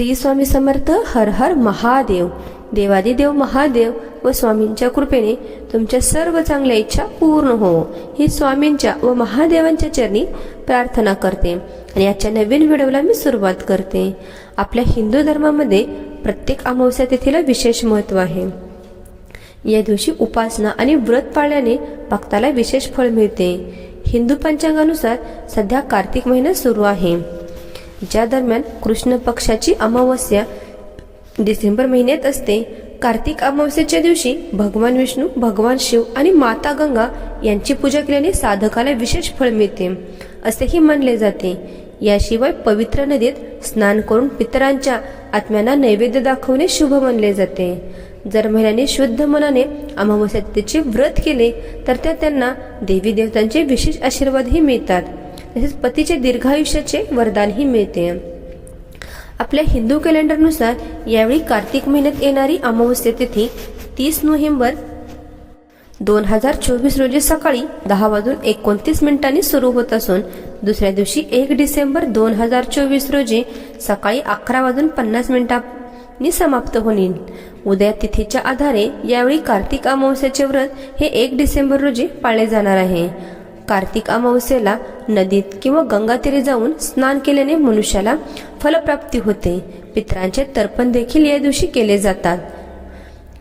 श्री स्वामी समर्थ हर हर महादेव. देवादिदेव महादेव व स्वामींच्या कृपेने तुमच्या सर्व चांगल्या इच्छा पूर्ण हो. ही स्वामींच्या व महादेवांच्या चरणी प्रार्थना करते आणि आजच्या नवीन व्हिडिओला मी सुरुवात करते. आपल्या हिंदू धर्मामध्ये प्रत्येक अमावस्या तिथीला विशेष महत्त्व आहे. या दिवशी उपासना आणि व्रत पाळल्याने भक्ताला विशेष फळ मिळते. हिंदू पंचांगानुसार सध्या कार्तिक महिना सुरू आहे. ज्या दरम्यान कृष्ण पक्षाची अमावस्या डिसेंबर महिन्यात असते कार्तिक अमावस्येच्या दिवशी भगवान विष्णू भगवान शिव आणि माता गंगा यांची पूजा केल्याने साधकाला विशेष फळ मिळते असेही मानले जाते. याशिवाय पवित्र नदीत स्नान करून पितरांच्या आत्म्यांना नैवेद्य दाखवणे शुभ मानले जाते. जर महिलांनी शुद्ध मनाने अमावस्या व्रत केले तर त्या त्यांना देवी देवतांचे विशेष आशीर्वादही मिळतात. तसेच पतीचे दीर्घायुष्याचे वरदानही मिळते. आपल्या हिंदू कॅलेंडरनुसार यावेळी कार्तिक महिन्यात येणारी अमावस्या तिथी तीस नोव्हेंबर दोन हजार चोवीस रोजी सकाळी दहा वाजून एकोणतीस मिनिटांनी सुरू होत असून दुसऱ्या दिवशी एक डिसेंबर दोन हजार चोवीस रोजी सकाळी अकरा वाजून पन्नास मिनिटांनी समाप्त होईल उद्या तिथीच्या आधारे यावेळी कार्तिक अमावस्याचे व्रत हे एक डिसेंबर रोजी पाळले जाणार आहे. कार्तिक अमावस्येला नदीत किंवा गंगातीरी जाऊन स्नान केल्याने मनुष्याला फलप्राप्ती होते. पितरांचे तर्पण देखील या दिवशी केले जातात.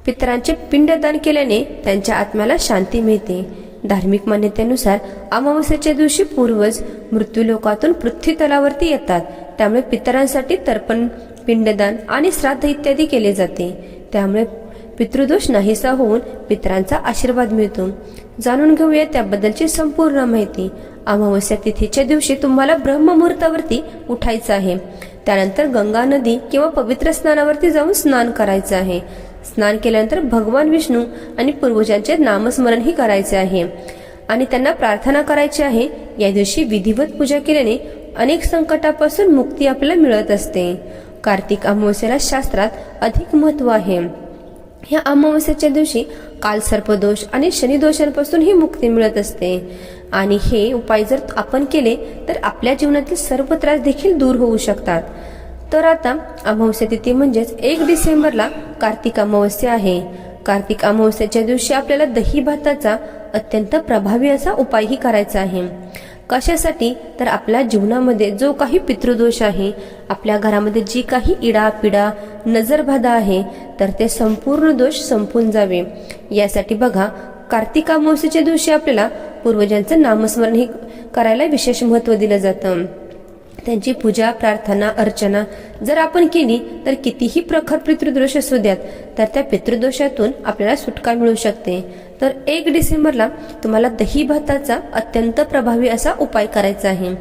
पितरांचे पिंडदान केल्याने त्यांच्या आत्म्याला शांती मिळते. धार्मिक मान्यतेनुसार अमावस्येच्या दिवशी पूर्वज मृत्यूलोकातून पृथ्वी तलावरती येतात. त्यामुळे पितरांसाठी तर्पण पिंडदान आणि श्राद्ध इत्यादी केले जाते. त्यामुळे पितृदोष नाहीसा होऊन पितरांचा आशीर्वाद मिळतो. जाणून घेऊया त्याबद्दलची संपूर्ण माहिती. अमावस्या तिथीच्या दिवशी तुम्हाला ब्रह्ममुहूर्तावरती उठायचं आहे. त्यानंतर गंगा नदी किंवा पवित्र स्नानावरती जाऊन स्नान करायचं आहे. स्नान केल्यानंतर भगवान विष्णू आणि पूर्वजांचे नामस्मरणही करायचे आहे. आणि त्यांना प्रार्थना करायची आहे. या दिवशी विधिवत पूजा केल्याने अनेक संकटापासून मुक्ती आपल्याला मिळत असते. कार्तिक अमावस्येला शास्त्रात अधिक महत्त्व आहे. या अमावस्याच्या दिवशी काल सर्पदोष आणि शनिदोषांपासून ही मुक्ती मिळत असते. आणि हे उपाय जर आपण केले तर आपल्या जीवनातील सर्व त्रास देखील दूर होऊ शकतात. तर आता अमावस्या तिथी म्हणजेच एक डिसेंबरला कार्तिक अमावस्या आहे. कार्तिक अमावस्याच्या दिवशी आपल्याला दही भाताचा अत्यंत प्रभावी असा उपायही करायचा आहे. कशासाठी? तर आपल्या जीवनामध्ये जो काही पितृदोष आहे आपल्या घरामध्ये जी काही इडा पिडा नजरबाधा आहे तर ते संपूर्ण दोष संपून जावे. यासाठी बघा कार्तिक अमावस्येच्या दिवशी आपल्याला पूर्वजांचं नामस्मरण हे करायला विशेष महत्त्व दिलं जातं. त्यांची पूजा प्रार्थना अर्चना जर आपण केली तर कितीही प्रखर पितृदोष असू द्यात तर त्या पितृदोषातून आपल्याला सुटका मिळू शकते. तर एक डिसेंबरला तुम्हाला दही भाताचा अत्यंत प्रभावी असा उपाय करायचा आहे.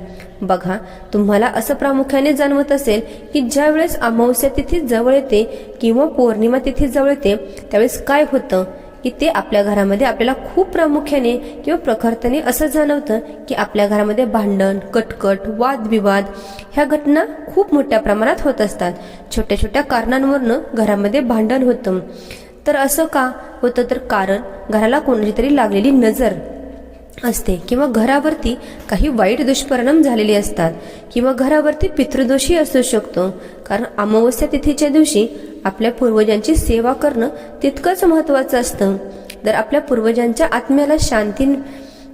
बघा तुम्हाला असं प्रामुख्याने जाणवत असेल की ज्या वेळेस अमावस्या तिथी जवळ येते किंवा पौर्णिमा तिथी जवळ येते त्यावेळेस काय होतं? की ते आपल्या घरामध्ये आपल्याला खूप प्रामुख्याने किंवा प्रखरतेने असं जाणवतं की आपल्या घरामध्ये भांडण कटकट वादविवाद ह्या घटना खूप मोठ्या प्रमाणात होत असतात. छोट्या छोट्या कारणांवरनं घरामध्ये भांडण होतं. तर असं का होतं? तर कारण घराला कोणाची तरी लागलेली नजर. असते किंवा घरावरती काही वाईट दुष्परिणाम झालेले असतात किंवा घरावरती पितृदोषही असू शकतो. कारण अमावस्या तिथीच्या दिवशी आपल्या पूर्वजांची सेवा करणं तितकंच महत्वाचं असतं. जर आपल्या पूर्वजांच्या आत्म्याला शांती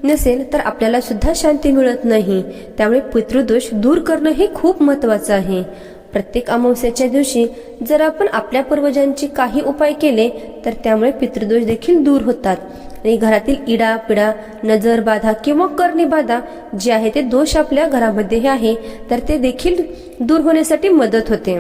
नसेल तर आपल्याला सुद्धा शांती मिळत नाही. त्यामुळे पितृदोष दूर करणं हे खूप महत्वाचं आहे. प्रत्येक अमावस्याच्या दिवशी जर आपण आपल्या पूर्वजांचे काही उपाय केले तर त्यामुळे पितृदोष देखील दूर होतात. आणि घरातील इडा पिडा नजर बाधा किंवा कर्णीबाधा जे आहे ते दोष आपल्या घरामध्येही आहे तर ते देखील दूर होण्यासाठी मदत होते.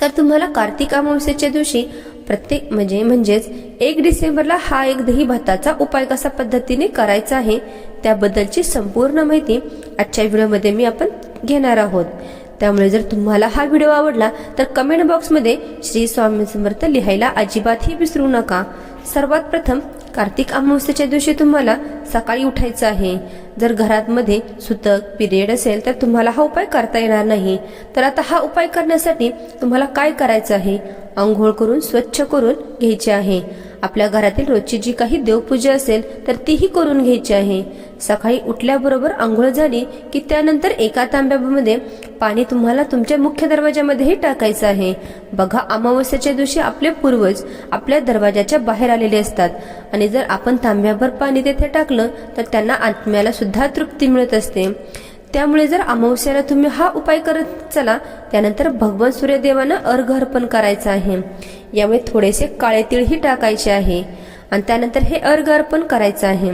तर तुम्हाला कार्तिक अमावस्येच्या दिवशी प्रत्येक म्हणजे म्हणजेच एक डिसेंबरला हा एक दही भाताचा उपाय कसा पद्धतीने करायचा आहे त्याबद्दलची संपूर्ण माहिती आजच्या व्हिडिओमध्ये मी आपण घेणार आहोत. त्यामुळे जर तुम्हाला हा व्हिडिओ आवडला तर कमेंट बॉक्समध्ये श्री स्वामी समर्थ लिहायला अजिबातही विसरू नका. सर्वात प्रथम कार्तिक अमावस्येच्या दिवशी तुम्हाला सकाळी उठायचं आहे. जर घरामध्ये सुतक पिरियड असेल तर तुम्हाला हा उपाय करता येणार नाही. तर आता हा उपाय करण्यासाठी तुम्हाला काय करायचं आहे? आंघोळ करून स्वच्छ करून घ्यायचे आहे. आपल्या घरातील रोजची जी काही देवपूजा असेल तर तीही करून घ्यायची आहे. सकाळी उठल्याबरोबर आंघोळ झाली की त्यानंतर एका तांब्यामध्ये पाणी तुम्हाला तुमच्या मुख्य दरवाजामध्येही टाकायचं आहे. बघा अमावस्याच्या दिवशी आपले पूर्वज आपल्या दरवाजाच्या बाहेर आलेले असतात. आणि जर आपण तांब्याभर पाणी तेथे टाकलं तर त्यांना आत्म्याला सुद्धा तृप्ती मिळत असते. त्यामुळे जर अमावस्याला तुम्ही हा उपाय करत चला त्यानंतर भगवान सूर्यदेवांना अर्घ अर्पण करायचं आहे. यामुळे थोडेसे काळे तिळही टाकायचे आहे. आणि त्यानंतर हे अर्घ अर्पण करायचं आहे.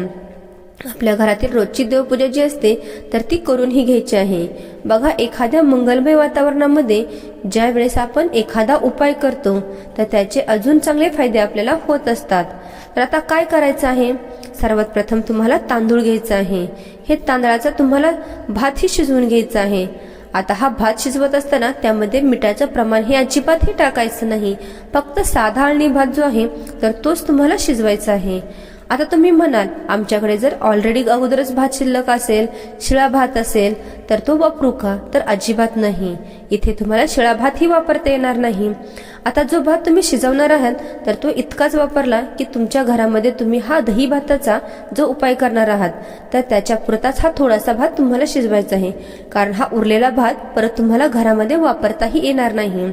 आपल्या घरातील रोजची देवपूजा जी असते तर ती करूनही घ्यायची आहे. बघा एखाद्या मंगलमय वातावरणामध्ये ज्या वेळेस आपण एखादा उपाय करतो तर त्याचे अजून चांगले फायदे आपल्याला होत असतात. तर आता काय करायचं आहे? सर्वात प्रथम तुम्हाला तांदूळ घ्यायचा आहे. हे तांदळाचा तुम्हाला भातही शिजवून घ्यायचा आहे. आता हा भात शिजवत असताना त्यामध्ये मिठाचं प्रमाण हे अजिबातही टाकायचं नाही. फक्त साधा आणि भात जो आहे तर तोच तुम्हाला शिजवायचा आहे. आता तुम्ही म्हणाल आमच्याकडे जर ऑलरेडी अगोदरच भात शिल्लक असेल शिळा भात असेल तर तो वापरू का? तर अजिबात नाही. इथे तुम्हाला शिळा भातही वापरता येणार नाही. आता जो भात तुम्ही शिजवणार आहात तर तो इतकाच वापरला की तुमच्या घरामध्ये तुम्ही हा दही भाताचा जो उपाय करणार आहात तर त्याच्या पुरताच हा थोडासा भात तुम्हाला शिजवायचा आहे. कारण हा उरलेला भात परत तुम्हाला घरामध्ये वापरताही येणार नाही.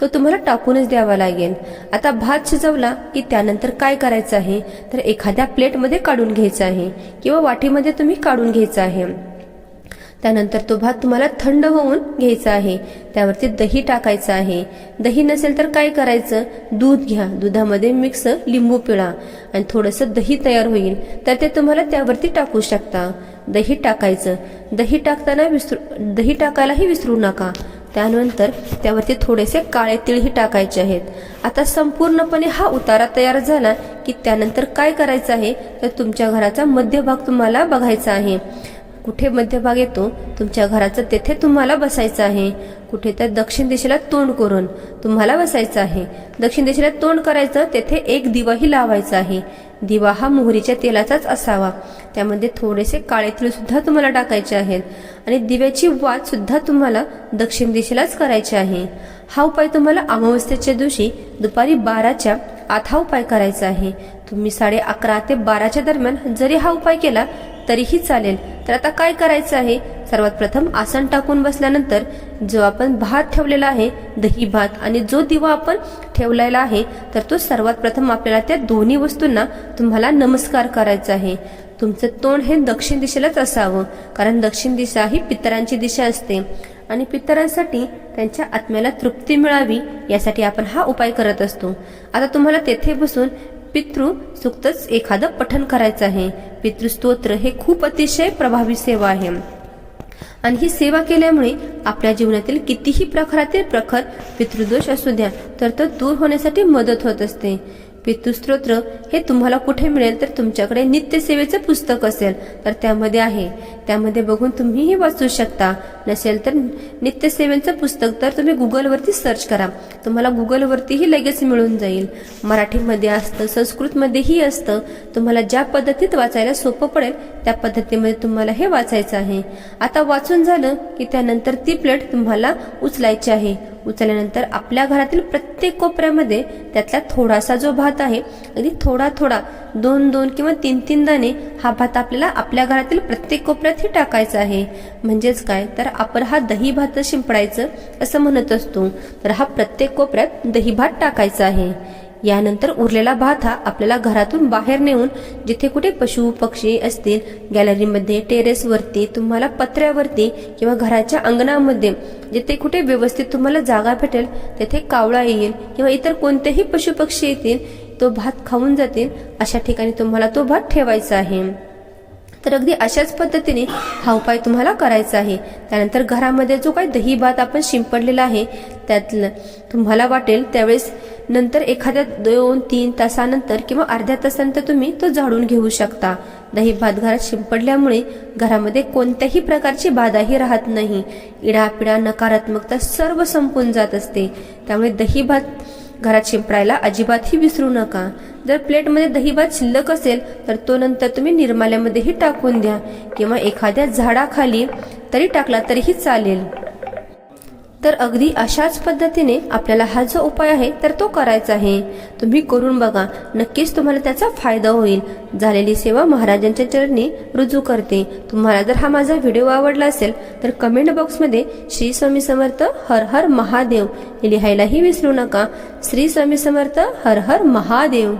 तो तुम्हाला टाकूनच द्यावा लागेल. आता भात शिजवला की त्यानंतर काय करायचं आहे तर एखाद्या प्लेटमध्ये काढून घ्यायचा आहे किंवा वाटीमध्ये तुम्ही काढून घ्यायचं आहे. त्यानंतर तो भात तुम्हाला थंड होऊन घ्यायचा आहे. त्यावरती दही टाकायचं आहे. दही नसेल तर काय करायचं? दूध घ्या. दुधामध्ये मिक्स लिंबू पिळा. आणि थोडंसं दही तयार होईल. तर ते तुम्हाला त्यावरती टाकू शकता. दही टाकायचं. दही टाकताना विसरू दही टाकायलाही विसरू नका. त्यानंतर त्यावरती थोडेसे काळे तिळही टाकायचे आहेत. आता संपूर्णपणे हा उतारा तयार झाला की त्यानंतर काय करायचं आहे? तर तुमच्या घराचा मध्यभाग तुम्हाला बघायचा आहे. कुठे मध्यभाग येतो तुमच्या घराचं तेथे तुम्हाला बसायचं आहे. कुठे तर दक्षिण दिशेला तोंड करून तुम्हाला बसायचं आहे. दक्षिण दिशेला तोंड करायचं तेथे एक दिवाही लावायचा आहे. दिवा हा मोहरीच्या तेलाचाच असावा. त्यामध्ये थोडेसे काळे तिळ सुद्धा तुम्हाला टाकायचे आहेत. आणि दिव्याची वात सुद्धा तुम्हाला दक्षिण दिशेलाच करायची आहे. हा उपाय तुम्हाला अमावस्येच्या दिवशी दुपारी बाराच्या आत हा उपाय करायचा आहे. तुम्ही साडे अकरा ते बाराच्या दरम्यान जरी हा उपाय केला तरीही चालेल. तर आता काय करायचं आहे? सर्वात प्रथम आसन टाकून बसल्यानंतर जो आपण भात ठेवलेला आहे दही भात आणि जो दिवा आपण ठेवलेला आहे तर तो सर्वात प्रथम आपल्याला त्या दोन्ही वस्तूंना तुम्हाला नमस्कार करायचा आहे. तुमचं तोंड हे दक्षिण दिशेलाच असावं कारण दक्षिण दिशा ही पितरांची दिशा असते. आणि पितरांसाठी त्यांच्या आत्म्याला तृप्ती मिळावी यासाठी आपण हा उपाय करत असतो. आता तुम्हाला तेथे बसून पितृ सुक्तच एखादं पठन करायचं आहे. पितृस्तोत्र हे खूप अतिशय प्रभावी सेवा आहे. आणि ही सेवा केल्यामुळे आपल्या जीवनातील कितीही प्रखरातील प्रखर पितृदोष असू द्या तर तो दूर होण्यासाठी मदत होत असते. पितृस्तोत्र हे तुम्हाला कुठे मिळेल तर तुमच्याकडे नित्यसेवेचं पुस्तक असेल. तर त्यामध्ये आहे. त्यामध्ये बघून तुम्हीही वाचू शकता. नसेल तर नित्यसेवेचं पुस्तक तर तुम्ही गुगलवरती सर्च करा. तुम्हाला गुगलवरतीही लगेच मिळून जाईल. मराठीमध्ये असतं संस्कृतमध्येही असतं. तुम्हाला ज्या पद्धतीत वाचायला सोपं पडेल त्या पद्धतीमध्ये तुम्हाला हे वाचायचं आहे. आता वाचून झालं की त्यानंतर ती प्लेट तुम्हाला उचलायची आहे. उचलल्यानंतर आपल्या घरातील प्रत्येक कोपऱ्यामध्ये त्यातला थोडासा जो भात आहे अगदी थोडा थोडा दोन दोन किंवा तीन तीन दाणे हा भात आपल्याला आपल्या घरातील प्रत्येक कोपऱ्यातही टाकायचा आहे. म्हणजेच काय? तर आपण हा दही भात शिंपडायचं असं म्हणत असतो. तर हा प्रत्येक कोपऱ्यात दही भात टाकायचा आहे. यानंतर उरलेला भात हा आपल्याला घरातून बाहेर नेऊन जिथे कुठे पशु पक्षी असतील गॅलरीमध्ये टेरेसवरती तुम्हाला पत्र्यावरती किंवा घराच्या अंगणामध्ये जिथे कुठे व्यवस्थित तुम्हाला जागा भेटेल तेथे कावळा येईल किंवा इतर कोणतेही पशुपक्षी येतील तो भात खाऊन जातील अशा ठिकाणी तुम्हाला तो भात ठेवायचा आहे. तर अगदी अशाच पद्धतीने हा उपाय तुम्हाला करायचा आहे. त्यानंतर घरामध्ये जो काही दही भात आपण शिंपडलेला आहे त्यातलं तुम्हाला वाटेल त्यावेळेस नंतर एखाद्या दोन तीन तासानंतर किंवा अर्ध्या तासानंतर तुम्ही तो झाडून घेऊ शकता. दही भात घरात शिंपडल्यामुळे घरामध्ये कोणत्याही प्रकारची बाधाही राहत नाही. इडापिडा नकारात्मकता सर्व संपून जात असते. त्यामुळे दही भात घरात शिंपडायला अजिबातही विसरू नका. जर प्लेटमध्ये दहीभात शिल्लक असेल तर तो नंतर तुम्ही निर्माल्यामध्येही टाकून द्या. किंवा एखाद्या झाडाखाली तरी टाकला तरीही चालेल. तर अगदी अशाच पद्धतीने आपल्याला हा जो उपाय आहे तर तो करायचा आहे. तुम्ही करून बघा. नक्कीच तुम्हाला त्याचा फायदा होईल. झालेली सेवा महाराजांच्या चरणी रुजू करते. तुम्हाला जर हा माझा व्हिडिओ आवडला असेल तर कमेंट बॉक्समध्ये श्री स्वामी समर्थ हर हर महादेव हे लिहायलाही विसरू नका. श्री स्वामी समर्थ हर हर महादेव.